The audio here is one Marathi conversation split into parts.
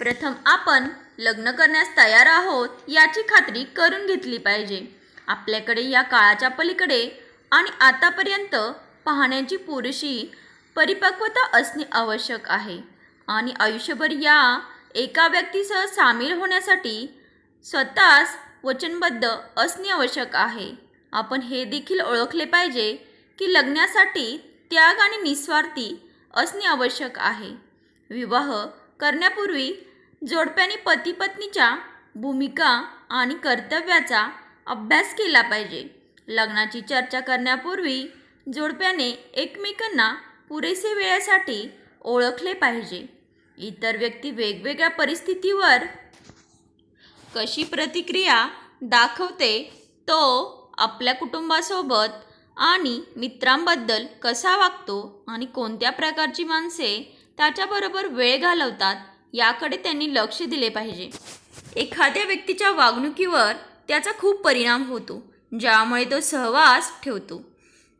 प्रथम आपण लग्न करण्यास तयार आहोत याची खात्री करून घेतली पाहिजे. आपल्याकडे या काळाच्या पलीकडे आणि आतापर्यंत पाहण्याची पुरेशी परिपक्वता असणे आवश्यक आहे. आणि आयुष्यभर या एका व्यक्तीसह सामील होण्यासाठी स्वतःच वचनबद्ध असणे आवश्यक आहे. आपण हे देखील ओळखले पाहिजे की लग्नासाठी त्याग आणि निस्वार्थी असणे आवश्यक आहे. विवाह करण्यापूर्वी जोडप्याने पती पत्नीच्या भूमिका आणि कर्तव्याचा अभ्यास केला पाहिजे. लग्नाची चर्चा करण्यापूर्वी जोडप्याने एकमेकांना पुरेसे वेळेसाठी ओळखले पाहिजे. इतर व्यक्ती वेगवेगळ्या परिस्थितीवर कशी प्रतिक्रिया दाखवते तो आपल्या कुटुंबासोबत आणि मित्रांबद्दल कसा वागतो आणि कोणत्या प्रकारची माणसे त्याच्याबरोबर वेळ घालवतात याकडे त्यांनी लक्ष दिले पाहिजे. एखाद्या व्यक्तीच्या वागणुकीवर त्याचा खूप परिणाम होतो ज्यामुळे तो सहवास ठेवतो.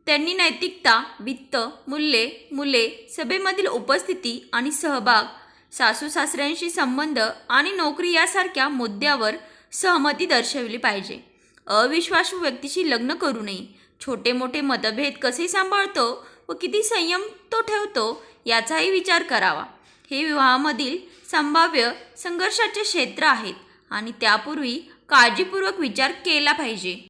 त्यांनी नैतिकता वित्त मूल्ये मुले सभेमधील उपस्थिती आणि सहभाग सासू सासऱ्यांशी संबंध आणि नोकरी यासारख्या मुद्द्यावर सहमती दर्शवली पाहिजे. अविश्वासू व्यक्तीशी लग्न करू नये. छोटे मोठे मतभेद कसे सांभाळतो व किती संयम तो ठेवतो याचाही विचार करावा. हे विवाहामधील संभाव्य संघर्षाचे क्षेत्र आहेत आणि त्यापूर्वी काळजीपूर्वक विचार केला पाहिजे.